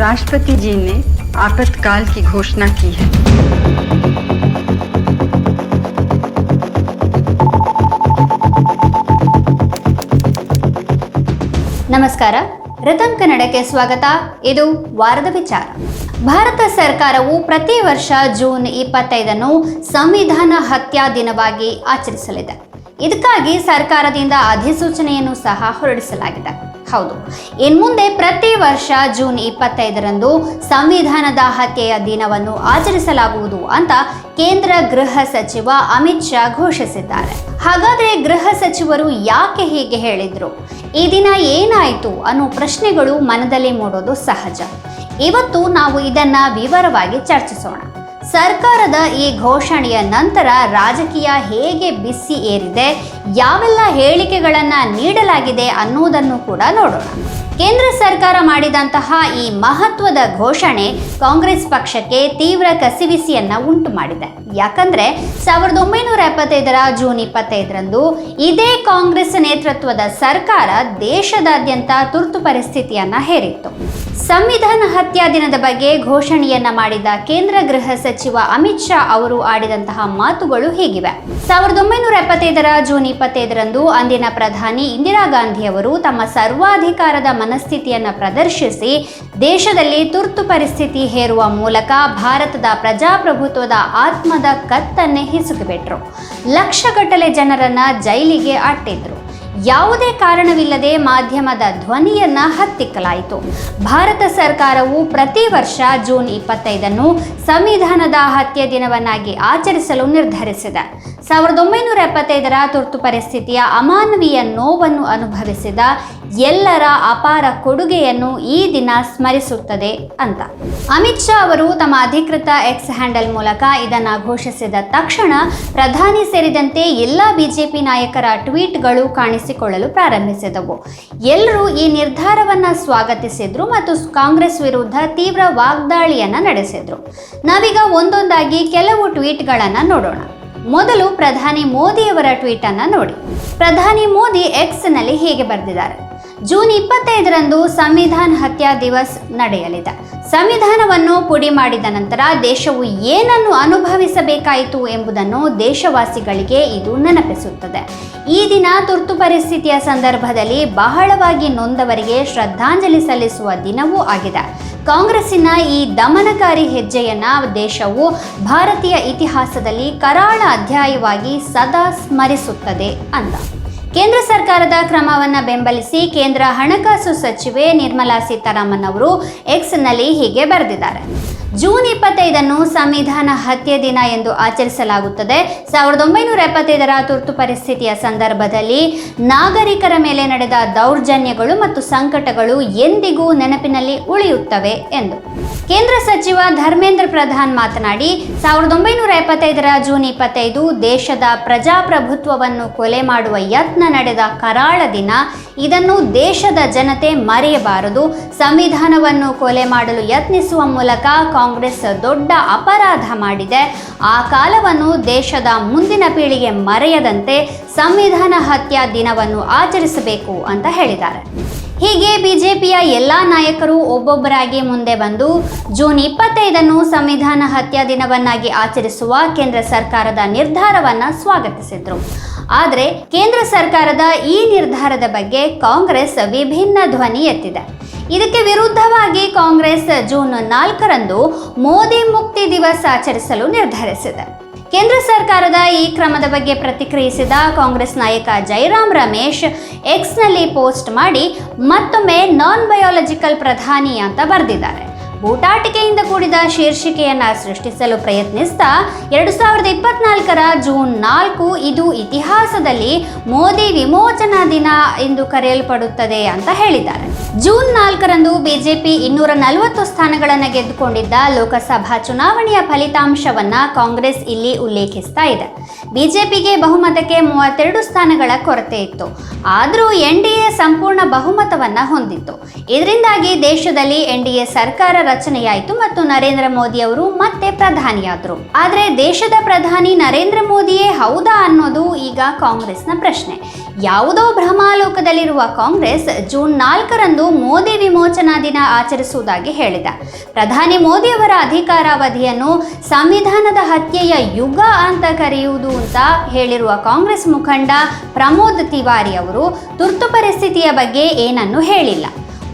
राष्ट्रपति जी ने आपातकाल की घोषणा की है ನಮಸ್ಕಾರ ರತನ್ ಕನ್ನಡಕ್ಕೆ ಸ್ವಾಗತ ಇದು ವಾರದ ವಿಚಾರ ಭಾರತ ಸರ್ಕಾರವು ಪ್ರತಿ ವರ್ಷ ಜೂನ್ ಇಪ್ಪತ್ತೈದನ್ನು ಸಂವಿಧಾನ ಹತ್ಯಾ ದಿನವಾಗಿ ಆಚರಿಸಲಿದೆ ಇದಕ್ಕಾಗಿ ಸರ್ಕಾರದಿಂದ ಅಧಿಸೂಚನೆಯನ್ನು ಸಹ ಹೊರಡಿಸಲಾಗಿದೆ ಹೌದು. ಇನ್ಮುಂದೆ ಪ್ರತಿ ವರ್ಷ ಜೂನ್ ಇಪ್ಪತ್ತೈದರಂದು ಸಂವಿಧಾನದ ಹತ್ಯೆಯ ದಿನವನ್ನು ಆಚರಿಸಲಾಗುವುದು ಅಂತ ಕೇಂದ್ರ ಗೃಹ ಸಚಿವ ಅಮಿತ್ ಶಾ ಘೋಷಿಸಿದ್ದಾರೆ. ಹಾಗಾದ್ರೆ ಗೃಹ ಸಚಿವರು ಯಾಕೆ ಹೀಗೆ ಹೇಳಿದ್ರು? ಈ ದಿನ ಏನಾಯಿತು ಅನ್ನೋ ಪ್ರಶ್ನೆಗಳು ಮನದಲ್ಲಿ ಮೂಡೋದು ಸಹಜ. ಇವತ್ತು ನಾವು ಇದನ್ನ ವಿವರವಾಗಿ ಚರ್ಚಿಸೋಣ. ಸರ್ಕಾರದ ಈ ಘೋಷಣೆಯ ನಂತರ ರಾಜಕೀಯ ಹೇಗೆ ಬಿಸಿ ಏರಿದೆ, ಯಾವೆಲ್ಲ ಹೇಳಿಕೆಗಳನ್ನು ನೀಡಲಾಗಿದೆ ಅನ್ನುವುದನ್ನು ಕೂಡ ನೋಡೋಣ. ಕೇಂದ್ರ ಸರ್ಕಾರ ಮಾಡಿದಂತಹ ಈ ಮಹತ್ವದ ಘೋಷಣೆ ಕಾಂಗ್ರೆಸ್ ಪಕ್ಷಕ್ಕೆ ತೀವ್ರ ಕಸಿವಿಸಿಯನ್ನ ಉಂಟು ಮಾಡಿದೆ ಯಾಕಂದ್ರೆ ಸಾವಿರದ ಒಂಬೈನೂರ ಎಪ್ಪತ್ತೈದರ ಜೂನ್ ಇಪ್ಪತ್ತೈದರಂದು ಇದೇ ಕಾಂಗ್ರೆಸ್ ನೇತೃತ್ವದ ಸರ್ಕಾರ ದೇಶದಾದ್ಯಂತ ತುರ್ತು ಪರಿಸ್ಥಿತಿಯನ್ನ ಹೇರಿತ್ತು. ಸಂವಿಧಾನ ಹತ್ಯಾ ದಿನದ ಬಗ್ಗೆ ಘೋಷಣೆಯನ್ನ ಮಾಡಿದ ಕೇಂದ್ರ ಗೃಹ ಸಚಿವ ಅಮಿತ್ ಶಾ ಅವರು ಆಡಿದಂತಹ ಮಾತುಗಳು ಹೀಗಿವೆ. ಸಾವಿರದ ಒಂಬೈನೂರ ಎಪ್ಪತ್ತೈದರ ಜೂನ್ ಇಪ್ಪತ್ತೈದರಂದು ಅಂದಿನ ಪ್ರಧಾನಿ ಇಂದಿರಾ ಗಾಂಧಿ ಅವರು ತಮ್ಮ ಸರ್ವಾಧಿಕಾರದ ಮನಸ್ಥಿತಿಯನ್ನ ಪ್ರದರ್ಶಿಸಿ, ದೇಶದಲ್ಲಿ ತುರ್ತು ಪರಿಸ್ಥಿತಿ ಹೇರುವ ಮೂಲಕ ಭಾರತದ ಪ್ರಜಾಪ್ರಭುತ್ವದ ಆತ್ಮದ ಕತ್ತನ್ನೇ ಹಿಸುಕಿಬಿಟ್ರು. ಲಕ್ಷಗಟ್ಟಲೆ ಜನರನ್ನ ಜೈಲಿಗೆ ಅಟ್ಟಿದ್ರು. ಯಾವುದೇ ಕಾರಣವಿಲ್ಲದೆ ಮಾಧ್ಯಮದ ಧ್ವನಿಯನ್ನ ಹತ್ತಿಕ್ಕಲಾಯಿತು. ಭಾರತ ಸರ್ಕಾರವು ಪ್ರತಿ ವರ್ಷ ಜೂನ್ ಇಪ್ಪತ್ತೈದನ್ನು ಸಂವಿಧಾನದ ಹತ್ಯೆ ದಿನವನ್ನಾಗಿ ಆಚರಿಸಲು ನಿರ್ಧರಿಸಿದೆ. ಸಾವಿರದ ಒಂಬೈನೂರ ಎಪ್ಪತ್ತೈದರ ತುರ್ತು ಪರಿಸ್ಥಿತಿಯ ಅಮಾನವೀಯ ನೋವನ್ನು ಅನುಭವಿಸಿದ ಎಲ್ಲರ ಅಪಾರ ಕೊಡುಗೆಯನ್ನು ಈ ದಿನ ಸ್ಮರಿಸುತ್ತದೆ ಅಂತ. ಅಮಿತ್ ಶಾ ಅವರು ತಮ್ಮ ಅಧಿಕೃತ ಎಕ್ಸ್ ಹ್ಯಾಂಡಲ್ ಮೂಲಕ ಇದನ್ನ ಘೋಷಿಸಿದ ತಕ್ಷಣ ಪ್ರಧಾನಿ ಸೇರಿದಂತೆ ಎಲ್ಲ ಬಿಜೆಪಿ ನಾಯಕರ ಟ್ವೀಟ್ಗಳು ಕಾಣಿಸಿಕೊಳ್ಳಲು ಪ್ರಾರಂಭಿಸಿದವು. ಎಲ್ಲರೂ ಈ ನಿರ್ಧಾರವನ್ನ ಸ್ವಾಗತಿಸಿದ್ರು ಮತ್ತು ಕಾಂಗ್ರೆಸ್ ವಿರುದ್ಧ ತೀವ್ರ ವಾಗ್ದಾಳಿಯನ್ನ ನಡೆಸಿದ್ರು. ನಾವೀಗ ಒಂದೊಂದಾಗಿ ಕೆಲವು ಟ್ವೀಟ್ಗಳನ್ನು ನೋಡೋಣ. ಮೊದಲು ಪ್ರಧಾನಿ ಮೋದಿಯವರ ಟ್ವೀಟ್ ಅನ್ನ ನೋಡಿ. ಪ್ರಧಾನಿ ಮೋದಿ ಎಕ್ಸ್ನಲ್ಲಿ ಹೀಗೆ ಬರೆದಿದ್ದಾರೆ? ಜೂನ್ ಇಪ್ಪತ್ತೈದರಂದು ಸಂವಿಧಾನ ಹತ್ಯಾ ದಿವಸ್ ನಡೆಯಲಿದೆ. ಸಂವಿಧಾನವನ್ನು ಪುಡಿ ಮಾಡಿದ ನಂತರ ದೇಶವು ಏನನ್ನು ಅನುಭವಿಸಬೇಕಾಯಿತು ಎಂಬುದನ್ನು ದೇಶವಾಸಿಗಳಿಗೆ ಇದು ನೆನಪಿಸುತ್ತದೆ. ಈ ದಿನ ತುರ್ತು ಪರಿಸ್ಥಿತಿಯ ಸಂದರ್ಭದಲ್ಲಿ ಬಹಳವಾಗಿ ನೊಂದವರಿಗೆ ಶ್ರದ್ಧಾಂಜಲಿ ಸಲ್ಲಿಸುವ ದಿನವೂ ಆಗಿದೆ. ಕಾಂಗ್ರೆಸ್ಸಿನ ಈ ದಮನಕಾರಿ ಹೆಜ್ಜೆಯನ್ನ ದೇಶವು ಭಾರತೀಯ ಇತಿಹಾಸದಲ್ಲಿ ಕರಾಳ ಅಧ್ಯಾಯವಾಗಿ ಸದಾ ಸ್ಮರಿಸುತ್ತದೆ ಅಂತ ಕೇಂದ್ರ ಸರ್ಕಾರದ ಕ್ರಮವನ್ನು ಬೆಂಬಲಿಸಿ ಕೇಂದ್ರ ಹಣಕಾಸು ಸಚಿವೆ ನಿರ್ಮಲಾ ಸೀತಾರಾಮನ್ ಅವರು ಎಕ್ಸ್ನಲ್ಲಿ ಹೀಗೆ ಬರೆದಿದ್ದಾರೆ. ಜೂನ್ ಇಪ್ಪತ್ತೈದನ್ನು ಸಂವಿಧಾನ ಹತ್ಯೆ ದಿನ ಎಂದು ಆಚರಿಸಲಾಗುತ್ತದೆ. ಸಾವಿರದ ಒಂಬೈನೂರ ಎಪ್ಪತ್ತೈದರ ತುರ್ತು ಪರಿಸ್ಥಿತಿಯ ಸಂದರ್ಭದಲ್ಲಿ ನಾಗರಿಕರ ಮೇಲೆ ನಡೆದ ದೌರ್ಜನ್ಯಗಳು ಮತ್ತು ಸಂಕಟಗಳು ಎಂದಿಗೂ ನೆನಪಿನಲ್ಲಿ ಉಳಿಯುತ್ತವೆ ಎಂದು ಕೇಂದ್ರ ಸಚಿವ ಧರ್ಮೇಂದ್ರ ಪ್ರಧಾನ್ ಮಾತನಾಡಿ, ಸಾವಿರದ ಒಂಬೈನೂರ ಎಪ್ಪತ್ತೈದರ ಜೂನ್ ಇಪ್ಪತ್ತೈದು ದೇಶದ ಪ್ರಜಾಪ್ರಭುತ್ವವನ್ನು ಕೊಲೆ ಮಾಡುವ ಯತ್ನ ನಡೆದ ಕರಾಳ ದಿನ. ಇದನ್ನು ದೇಶದ ಜನತೆ ಮರೆಯಬಾರದು. ಸಂವಿಧಾನವನ್ನು ಕೊಲೆ ಮಾಡಲು ಯತ್ನಿಸುವ ಮೂಲಕ ಕಾಂಗ್ರೆಸ್ ದೊಡ್ಡ ಅಪರಾಧ ಮಾಡಿದೆ. ಆ ಕಾಲವನ್ನು ದೇಶದ ಮುಂದಿನ ಪೀಳಿಗೆ ಮರೆಯದಂತೆ ಸಂವಿಧಾನ ಹತ್ಯಾ ದಿನವನ್ನು ಆಚರಿಸಬೇಕು ಅಂತ ಹೇಳಿದ್ದಾರೆ. ಹೀಗೆ ಬಿಜೆಪಿಯ ಎಲ್ಲ ನಾಯಕರು ಒಬ್ಬೊಬ್ಬರಾಗಿ ಮುಂದೆ ಬಂದು ಜೂನ್ ಇಪ್ಪತ್ತೈದನ್ನು ಸಂವಿಧಾನ ಹತ್ಯಾ ದಿನವನ್ನಾಗಿ ಆಚರಿಸುವ ಕೇಂದ್ರ ಸರ್ಕಾರದ ನಿರ್ಧಾರವನ್ನು ಸ್ವಾಗತಿಸಿದ್ರು. ಆದರೆ ಕೇಂದ್ರ ಸರ್ಕಾರದ ಈ ನಿರ್ಧಾರದ ಬಗ್ಗೆ ಕಾಂಗ್ರೆಸ್ ವಿಭಿನ್ನ ಧ್ವನಿ ಎತ್ತಿದೆ. ಇದಕ್ಕೆ ವಿರುದ್ಧವಾಗಿ ಕಾಂಗ್ರೆಸ್ ಜೂನ್ ನಾಲ್ಕರಂದು ಮೋದಿ ಮುಕ್ತಿ ದಿವಸ ಆಚರಿಸಲು ನಿರ್ಧರಿಸಿದೆ. ಕೇಂದ್ರ ಸರ್ಕಾರದ ಈ ಕ್ರಮದ ಬಗ್ಗೆ ಪ್ರತಿಕ್ರಿಯಿಸಿದ ಕಾಂಗ್ರೆಸ್ ನಾಯಕ ಜೈರಾಮ್ ರಮೇಶ್, ಎಕ್ಸ್ನಲ್ಲಿ ಪೋಸ್ಟ್ ಮಾಡಿ ಮತ್ತೊಮ್ಮೆ ನಾನ್ ಬಯೋಲಜಿಕಲ್ ಪ್ರಧಾನಿ ಅಂತ ಬರೆದಿದ್ದಾರೆ. ಬೂಟಾಟಿಕೆಯಿಂದ ಕೂಡಿದ ಶೀರ್ಷಿಕೆಯನ್ನು ಸೃಷ್ಟಿಸಲು ಪ್ರಯತ್ನಿಸ್ತಾ ಎರಡು ಸಾವಿರದ ಇಪ್ಪತ್ನಾಲ್ಕರ ಜೂನ್ ನಾಲ್ಕು ಇದು ಇತಿಹಾಸದಲ್ಲಿ ಮೋದಿ ವಿಮೋಚನಾ ದಿನ ಎಂದು ಕರೆಯಲ್ಪಡುತ್ತದೆ ಅಂತ ಹೇಳಿದ್ದಾರೆ. ಜೂನ್ ನಾಲ್ಕರಂದು ಬಿಜೆಪಿ ಇನ್ನೂರ ನಲವತ್ತು ಸ್ಥಾನಗಳನ್ನು ಗೆದ್ದುಕೊಂಡಿದ್ದ ಲೋಕಸಭಾ ಚುನಾವಣೆಯ ಫಲಿತಾಂಶವನ್ನ ಕಾಂಗ್ರೆಸ್ ಇಲ್ಲಿ ಉಲ್ಲೇಖಿಸ್ತಾ ಇದೆ. ಬಿಜೆಪಿಗೆ ಬಹುಮತಕ್ಕೆ ಮೂವತ್ತೆರಡು ಸ್ಥಾನಗಳ ಕೊರತೆ ಇತ್ತು. ಆದರೂ ಎನ್ ಸಂಪೂರ್ಣ ಬಹುಮತವನ್ನ ಹೊಂದಿತ್ತು. ಇದರಿಂದಾಗಿ ದೇಶದಲ್ಲಿ ಎನ್ ಸರ್ಕಾರ ರಚನೆಯಾಯಿತು ಮತ್ತು ನರೇಂದ್ರ ಮೋದಿ ಅವರು ಮತ್ತೆ ಪ್ರಧಾನಿಯಾದರು. ಆದರೆ ದೇಶದ ಪ್ರಧಾನಿ ನರೇಂದ್ರ ಮೋದಿಯೇ ಹೌದಾ ಅನ್ನೋದು ಈಗ ಕಾಂಗ್ರೆಸ್ನ ಪ್ರಶ್ನೆ. ಯಾವುದೋ ಭ್ರಮಾಲೋಕದಲ್ಲಿರುವ ಕಾಂಗ್ರೆಸ್ ಜೂನ್ ನಾಲ್ಕರಂದು ಮೋದಿ ವಿಮೋಚನಾ ದಿನ ಆಚರಿಸುವುದಾಗಿ ಹೇಳಿದ. ಪ್ರಧಾನಿ ಮೋದಿಯವರ ಅಧಿಕಾರಾವಧಿಯನ್ನು ಸಂವಿಧಾನದ ಹತ್ಯೆಯ ಯುಗ ಅಂತ ಕರೆಯುವುದು ಅಂತ ಹೇಳಿರುವ ಕಾಂಗ್ರೆಸ್ ಮುಖಂಡ ಪ್ರಮೋದ್ ತಿವಾರಿ ಅವರು ತುರ್ತು ಪರಿಸ್ಥಿತಿಯ ಬಗ್ಗೆ ಏನನ್ನೂ ಹೇಳಿಲ್ಲ.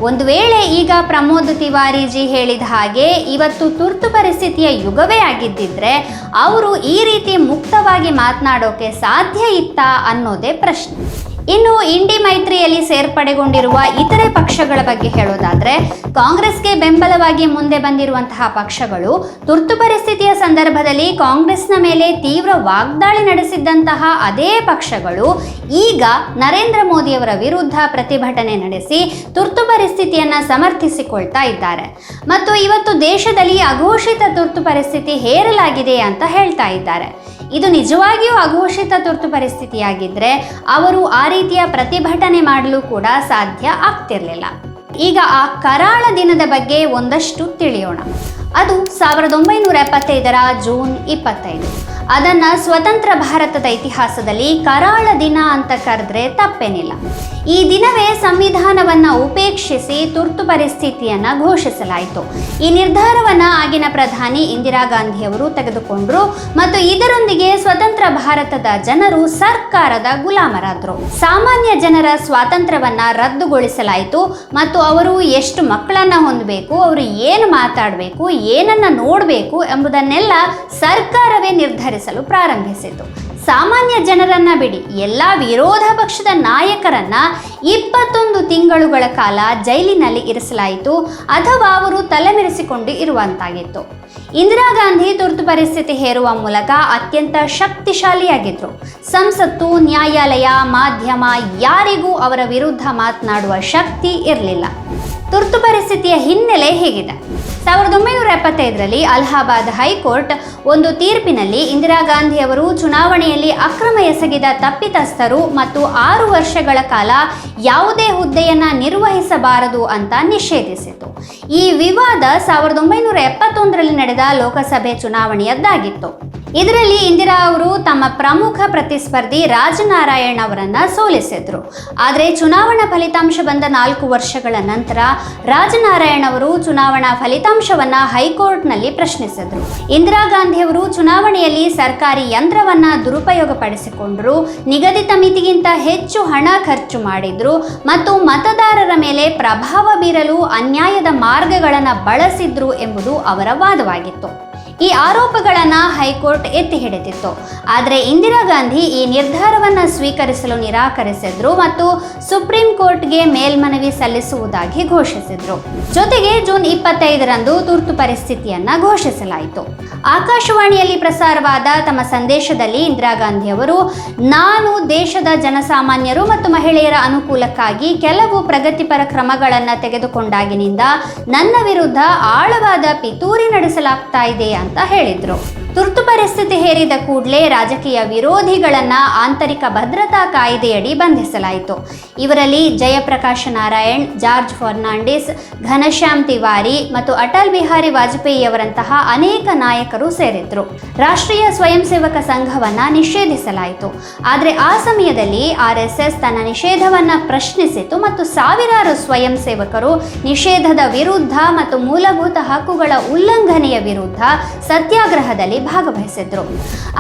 ಒಂದು ವೇಳೆ ಈಗ ಪ್ರಮೋದ್ ತಿವಾರಿಜಿ ಹೇಳಿದ ಹಾಗೆ ಇವತ್ತು ತುರ್ತು ಪರಿಸ್ಥಿತಿಯ ಯುಗವೇ ಆಗಿದ್ದಿದ್ರೆ ಅವರು ಈ ರೀತಿ ಮುಕ್ತವಾಗಿ ಮಾತನಾಡೋಕೆ ಸಾಧ್ಯ ಇತ್ತಾ ಅನ್ನೋದೇ ಪ್ರಶ್ನೆ. ಇನ್ನು ಇಂಡಿ ಮೈತ್ರಿಯಲ್ಲಿ ಸೇರ್ಪಡೆಗೊಂಡಿರುವ ಇತರೆ ಪಕ್ಷಗಳ ಬಗ್ಗೆ ಹೇಳೋದಾದ್ರೆ, ಕಾಂಗ್ರೆಸ್ಗೆ ಬೆಂಬಲವಾಗಿ ಮುಂದೆ ಬಂದಿರುವಂತಹ ಪಕ್ಷಗಳು ತುರ್ತು ಪರಿಸ್ಥಿತಿಯ ಸಂದರ್ಭದಲ್ಲಿ ಕಾಂಗ್ರೆಸ್ನ ಮೇಲೆ ತೀವ್ರ ವಾಗ್ದಾಳಿ ನಡೆಸಿದ್ದಂತಹ ಅದೇ ಪಕ್ಷಗಳು ಈಗ ನರೇಂದ್ರ ಮೋದಿಯವರ ವಿರುದ್ಧ ಪ್ರತಿಭಟನೆ ನಡೆಸಿ ತುರ್ತು ಪರಿಸ್ಥಿತಿಯನ್ನ ಸಮರ್ಥಿಸಿಕೊಳ್ತಾ ಇದ್ದಾರೆ. ಮತ್ತು ಇವತ್ತು ದೇಶದಲ್ಲಿ ಅಘೋಷಿತ ತುರ್ತು ಪರಿಸ್ಥಿತಿ ಹೇರಲಾಗಿದೆ ಅಂತ ಹೇಳ್ತಾ ಇದ್ದಾರೆ. ಇದು ನಿಜವಾಗಿಯೂ ಅಘೋಷಿತ ತುರ್ತು ಪರಿಸ್ಥಿತಿಯಾಗಿದ್ದರೆ ಅವರು ಆ ರೀತಿಯ ಪ್ರತಿಭಟನೆ ಮಾಡಲು ಕೂಡ ಸಾಧ್ಯ ಆಗ್ತಿರಲಿಲ್ಲ. ಈಗ ಆ ಕರಾಳ ದಿನದ ಬಗ್ಗೆ ಒಂದಷ್ಟು ತಿಳಿಯೋಣ. ಅದು ಸಾವಿರದ ಒಂಬೈನೂರ ಎಪ್ಪತ್ತೈದರ ಜೂನ್ ಇಪ್ಪತ್ತೈದು. ಅದನ್ನ ಸ್ವತಂತ್ರ ಭಾರತದ ಇತಿಹಾಸದಲ್ಲಿ ಕರಾಳ ದಿನ ಅಂತ ಕರೆದ್ರೆ ತಪ್ಪೇನಿಲ್ಲ. ಈ ದಿನವೇ ಸಂವಿಧಾನವನ್ನು ಉಪೇಕ್ಷಿಸಿ ತುರ್ತು ಪರಿಸ್ಥಿತಿಯನ್ನು ಘೋಷಿಸಲಾಯಿತು. ಈ ನಿರ್ಧಾರವನ್ನು ಆಗಿನ ಪ್ರಧಾನಿ ಇಂದಿರಾ ಗಾಂಧಿಯವರು ತೆಗೆದುಕೊಂಡರು ಮತ್ತು ಇದರೊಂದಿಗೆ ಸ್ವತಂತ್ರ ಭಾರತದ ಜನರು ಸರ್ಕಾರದ ಗುಲಾಮರಾದರು. ಸಾಮಾನ್ಯ ಜನರ ಸ್ವಾತಂತ್ರ್ಯವನ್ನ ರದ್ದುಗೊಳಿಸಲಾಯಿತು ಮತ್ತು ಅವರು ಎಷ್ಟು ಮಕ್ಕಳನ್ನ ಹೊಂದಬೇಕು, ಅವರು ಏನು ಮಾತಾಡಬೇಕು, ಏನನ್ನ ನೋಡಬೇಕು ಎಂಬುದನ್ನೆಲ್ಲ ಸರ್ಕಾರವೇ ನಿರ್ಧರಿಸಲು ಪ್ರಾರಂಭಿಸಿತು. ಸಾಮಾನ್ಯ ಜನರನ್ನ ಬಿಡಿ. ಎಲ್ಲ ವಿರೋಧ ಪಕ್ಷದ ನಾಯಕರನ್ನ ಇಪ್ಪತ್ತೊಂದು ತಿಂಗಳುಗಳ ಕಾಲ ಜೈಲಿನಲ್ಲಿ ಇರಿಸಲಾಯಿತು ಅಥವಾ ಅವರು ತಲೆಮೆರೆಸಿಕೊಂಡು ಇರುವಂತಾಗಿತ್ತು. ಇಂದಿರಾ ಗಾಂಧಿ ತುರ್ತು ಪರಿಸ್ಥಿತಿ ಹೇರುವ ಮೂಲಕ ಅತ್ಯಂತ ಶಕ್ತಿಶಾಲಿಯಾಗಿದ್ದರು ಸಂಸತ್ತು, ನ್ಯಾಯಾಲಯ, ಮಾಧ್ಯಮ ಯಾರಿಗೂ ಅವರ ವಿರುದ್ಧ ಮಾತನಾಡುವ ಶಕ್ತಿ ಇರಲಿಲ್ಲ. ತುರ್ತು ಪರಿಸ್ಥಿತಿಯ ಹಿನ್ನೆಲೆ ಹೇಗಿದೆ. ಸಾವಿರದ ಒಂಬೈನೂರ ಎಪ್ಪತ್ತೈದರಲ್ಲಿ ಅಲಹಾಬಾದ್ ಹೈಕೋರ್ಟ್ ಒಂದು ತೀರ್ಪಿನಲ್ಲಿ ಇಂದಿರಾ ಗಾಂಧಿ ಅವರು ಚುನಾವಣೆಯಲ್ಲಿ ಅಕ್ರಮ ಎಸಗಿದ ತಪ್ಪಿತಸ್ಥರು ಮತ್ತು ಆರು ವರ್ಷಗಳ ಕಾಲ ಯಾವುದೇ ಹುದ್ದೆಯನ್ನ ನಿರ್ವಹಿಸಬಾರದು ಅಂತ ನಿಷೇಧಿಸಿತು ಈ ವಿವಾದ ಸಾವಿರದ ಒಂಬೈನೂರ ಎಪ್ಪತ್ತೊಂದರಲ್ಲಿ ನಡೆದ ಲೋಕಸಭೆ ಚುನಾವಣೆಯದ್ದಾಗಿತ್ತು. ಇದರಲ್ಲಿ ಇಂದಿರಾ ಅವರು ತಮ್ಮ ಪ್ರಮುಖ ಪ್ರತಿಸ್ಪರ್ಧಿ ರಾಜನಾರಾಯಣ್ ಅವರನ್ನ ಸೋಲಿಸಿದ್ರು. ಆದರೆ ಚುನಾವಣಾ ಫಲಿತಾಂಶ ಬಂದ ನಾಲ್ಕು ವರ್ಷಗಳ ನಂತರ ರಾಜನಾರಾಯಣ್ ಅವರು ಚುನಾವಣಾ ಫಲಿತಾಂಶವನ್ನ ಹೈಕೋರ್ಟ್ನಲ್ಲಿ ಪ್ರಶ್ನಿಸಿದ್ರು. ಇಂದಿರಾ ಗಾಂಧಿ ಅವರು ಚುನಾವಣೆಯಲ್ಲಿ ಸರ್ಕಾರಿ ಯಂತ್ರವನ್ನ ದುರುಪಯೋಗಪಡಿಸಿಕೊಂಡರು, ನಿಗದಿತ ಮಿತಿಗಿಂತ ಹೆಚ್ಚು ಹಣ ಖರ್ಚು ಮಾಡಿದ್ರು ಮತ್ತು ಮತದಾರರ ಮೇಲೆ ಪ್ರಭಾವ ಬೀರಲು ಅನ್ಯಾಯದ ಮಾರ್ಗಗಳನ್ನು ಬಳಸಿದ್ರು ಎಂಬುದು ಅವರ ವಾದವಾಗಿತ್ತು. ಈ ಆರೋಪಗಳನ್ನ ಹೈಕೋರ್ಟ್ ಎತ್ತಿ ಹಿಡಿದಿತ್ತು. ಆದರೆ ಇಂದಿರಾ ಗಾಂಧಿ ಈ ನಿರ್ಧಾರವನ್ನು ಸ್ವೀಕರಿಸಲು ನಿರಾಕರಿಸಿದ್ರು ಮತ್ತು ಸುಪ್ರೀಂ ಕೋರ್ಟ್ಗೆ ಮೇಲ್ಮನವಿ ಸಲ್ಲಿಸುವುದಾಗಿ ಘೋಷಿಸಿದ್ರು. ಜೊತೆಗೆ ಜೂನ್ ಇಪ್ಪತ್ತೈದರಂದು ತುರ್ತು ಪರಿಸ್ಥಿತಿಯನ್ನ ಘೋಷಿಸಲಾಯಿತು. ಆಕಾಶವಾಣಿಯಲ್ಲಿ ಪ್ರಸಾರವಾದ ತಮ್ಮ ಸಂದೇಶದಲ್ಲಿ ಇಂದಿರಾ ಗಾಂಧಿ ಅವರು, ನಾನು ದೇಶದ ಜನಸಾಮಾನ್ಯರು ಮತ್ತು ಮಹಿಳೆಯರ ಅನುಕೂಲಕ್ಕಾಗಿ ಕೆಲವು ಪ್ರಗತಿಪರ ಕ್ರಮಗಳನ್ನು ತೆಗೆದುಕೊಂಡಾಗಿನಿಂದ ನನ್ನ ವಿರುದ್ಧ ಆಳವಾದ ಪಿತೂರಿ ನಡೆಸಲಾಗ್ತಾ ಇದೆ ಅಂತ ಹೇಳಿದ್ರು. ತುರ್ತು ಪರಿಸ್ಥಿತಿ ಹೇರಿದ ಕೂಡಲೇ ರಾಜಕೀಯ ವಿರೋಧಿಗಳನ್ನ ಆಂತರಿಕ ಭದ್ರತಾ ಕಾಯ್ದೆಯಡಿ ಬಂಧಿಸಲಾಯಿತು. ಇವರಲ್ಲಿ ಜಯಪ್ರಕಾಶ ನಾರಾಯಣ್, ಜಾರ್ಜ್ ಫರ್ನಾಂಡಿಸ್, ಘನಶ್ಯಾಮ್ ತಿವಾರಿ ಮತ್ತು ಅಟಲ್ ಬಿಹಾರಿ ವಾಜಪೇಯಿಯವರಂತಹ ಅನೇಕ ನಾಯಕರು ಸೇರಿದ್ರು. ರಾಷ್ಟ್ರೀಯ ಸ್ವಯಂ ಸೇವಕ ಸಂಘವನ್ನ ನಿಷೇಧಿಸಲಾಯಿತು. ಆದರೆ ಆ ಸಮಯದಲ್ಲಿ ಆರ್ ಎಸ್ ಎಸ್ ತನ್ನ ನಿಷೇಧವನ್ನ ಪ್ರಶ್ನಿಸಿತು ಮತ್ತು ಸಾವಿರಾರು ಸ್ವಯಂ ಸೇವಕರು ನಿಷೇಧದ ವಿರುದ್ಧ ಮತ್ತು ಮೂಲಭೂತ ಹಕ್ಕುಗಳ ಉಲ್ಲಂಘನೆಯ ವಿರುದ್ಧ ಸತ್ಯಾಗ್ರಹದಲ್ಲಿ ಭಾಗವಹಿಸಿದ್ರು.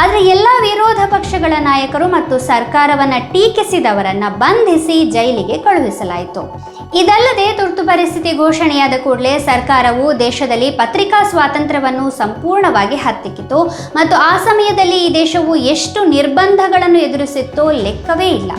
ಆದರೆ ಎಲ್ಲ ವಿರೋಧ ಪಕ್ಷಗಳ ನಾಯಕರು ಮತ್ತು ಸರ್ಕಾರವನ್ನ ಟೀಕಿಸಿದವರನ್ನ ಬಂಧಿಸಿ ಜೈಲಿಗೆ ಕಳುಹಿಸಲಾಯಿತು. ಇದಲ್ಲದೆ ತುರ್ತು ಪರಿಸ್ಥಿತಿ ಘೋಷಣೆಯಾದ ಕೂಡಲೇ ಸರ್ಕಾರವು ದೇಶದಲ್ಲಿ ಪತ್ರಿಕಾ ಸ್ವಾತಂತ್ರ್ಯವನ್ನು ಸಂಪೂರ್ಣವಾಗಿ ಹತ್ತಿಕ್ಕಿತು ಮತ್ತು ಆ ಸಮಯದಲ್ಲಿ ಈ ದೇಶವು ಎಷ್ಟು ನಿರ್ಬಂಧಗಳನ್ನು ಎದುರಿಸಿತ್ತೋ ಲೆಕ್ಕವೇ ಇಲ್ಲ.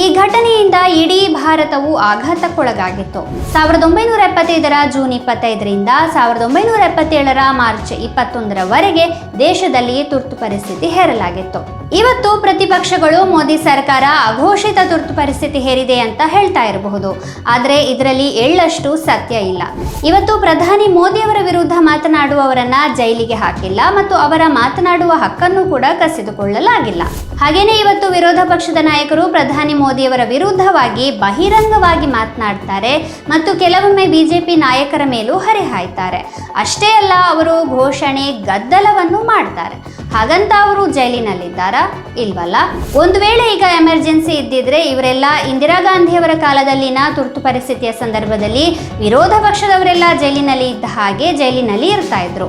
ಈ ಘಟನೆಯಿಂದ ಇಡೀ ಭಾರತವು ಆಘಾತಕ್ಕೊಳಗಾಗಿತ್ತು. ಸಾವಿರದ ಒಂಬೈನೂರ ಎಪ್ಪತ್ತೈದರ ಜೂನ್ ಇಪ್ಪತ್ತೈದರಿಂದ ಸಾವಿರದ ಒಂಬೈನೂರ ಎಪ್ಪತ್ತೇಳರ ಮಾರ್ಚ್ ಇಪ್ಪತ್ತೊಂದರವರೆಗೆ ದೇಶದಲ್ಲಿ ತುರ್ತು ಪರಿಸ್ಥಿತಿ ಹೇರಲಾಗಿತ್ತು. ಇವತ್ತು ಪ್ರತಿಪಕ್ಷಗಳು ಮೋದಿ ಸರ್ಕಾರ ಅಘೋಷಿತ ತುರ್ತು ಪರಿಸ್ಥಿತಿ ಹೇರಿದೆ ಅಂತ ಹೇಳ್ತಾ ಇರಬಹುದು. ಆದರೆ ಇದರಲ್ಲಿ ಎಳ್ಳಷ್ಟು ಸತ್ಯ ಇಲ್ಲ. ಇವತ್ತು ಪ್ರಧಾನಿ ಮೋದಿಯವರ ವಿರುದ್ಧ ಮಾತನಾಡುವವರನ್ನ ಜೈಲಿಗೆ ಹಾಕಿಲ್ಲ ಮತ್ತು ಅವರ ಮಾತನಾಡುವ ಹಕ್ಕನ್ನು ಕೂಡ ಕಸಿದುಕೊಳ್ಳಲಾಗಿಲ್ಲ. ಹಾಗೇನೇ ಇವತ್ತು ವಿರೋಧ ಪಕ್ಷದ ನಾಯಕರು ಪ್ರಧಾನಿ ಮೋದಿಯವರ ವಿರುದ್ಧವಾಗಿ ಬಹಿರಂಗವಾಗಿ ಮಾತನಾಡ್ತಾರೆ ಮತ್ತು ಕೆಲವೊಮ್ಮೆ ಬಿಜೆಪಿ ನಾಯಕರ ಮೇಲೂ ಹರಿಹಾಯ್ತಾರೆ ಅಷ್ಟೇ ಅಲ್ಲ, ಅವರು ಘೋಷಣೆ, ಗದ್ದಲವನ್ನು ಮಾಡ್ತಾರೆ. ಹಾಗಂತ ಅವರು ಜೈಲಿನಲ್ಲಿದ್ದಾರಾ? ಇಲ್ವಲ್ಲ? ಒಂದು ವೇಳೆ ಈಗ ಎಮರ್ಜೆನ್ಸಿ ಇದ್ದಿದ್ರೆ ಇವರೆಲ್ಲ ಇಂದಿರಾ ಗಾಂಧಿಯವರ ಕಾಲದಲ್ಲಿನ ತುರ್ತು ಪರಿಸ್ಥಿತಿಯ ಸಂದರ್ಭದಲ್ಲಿ ವಿರೋಧ ಪಕ್ಷದವರೆಲ್ಲ ಜೈಲಿನಲ್ಲಿ ಇದ್ದ ಹಾಗೆ ಜೈಲಿನಲ್ಲಿ ಇರ್ತಾ ಇದ್ರು.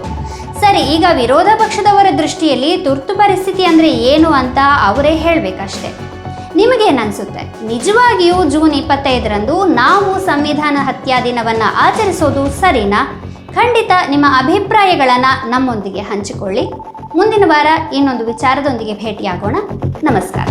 ಸರಿ, ಈಗ ವಿರೋಧ ಪಕ್ಷದವರ ದೃಷ್ಟಿಯಲ್ಲಿ ತುರ್ತು ಪರಿಸ್ಥಿತಿ ಅಂದರೆ ಏನು ಅಂತ ಅವರೇ ಹೇಳಬೇಕಷ್ಟೆ. ನಿಮಗೇನನ್ಸುತ್ತೆ? ನಿಜವಾಗಿಯೂ ಜೂನ್ ಇಪ್ಪತ್ತೈದರಂದು ನಾವು ಸಂವಿಧಾನ ಹತ್ಯಾ ದಿನವನ್ನು ಆಚರಿಸೋದು ಸರಿನಾ? ಖಂಡಿತ ನಿಮ್ಮ ಅಭಿಪ್ರಾಯಗಳನ್ನು ನಮ್ಮೊಂದಿಗೆ ಹಂಚಿಕೊಳ್ಳಿ. ಮುಂದಿನ ವಾರ ಇನ್ನೊಂದು ವಿಚಾರದೊಂದಿಗೆ ಭೇಟಿಯಾಗೋಣ. ನಮಸ್ಕಾರ.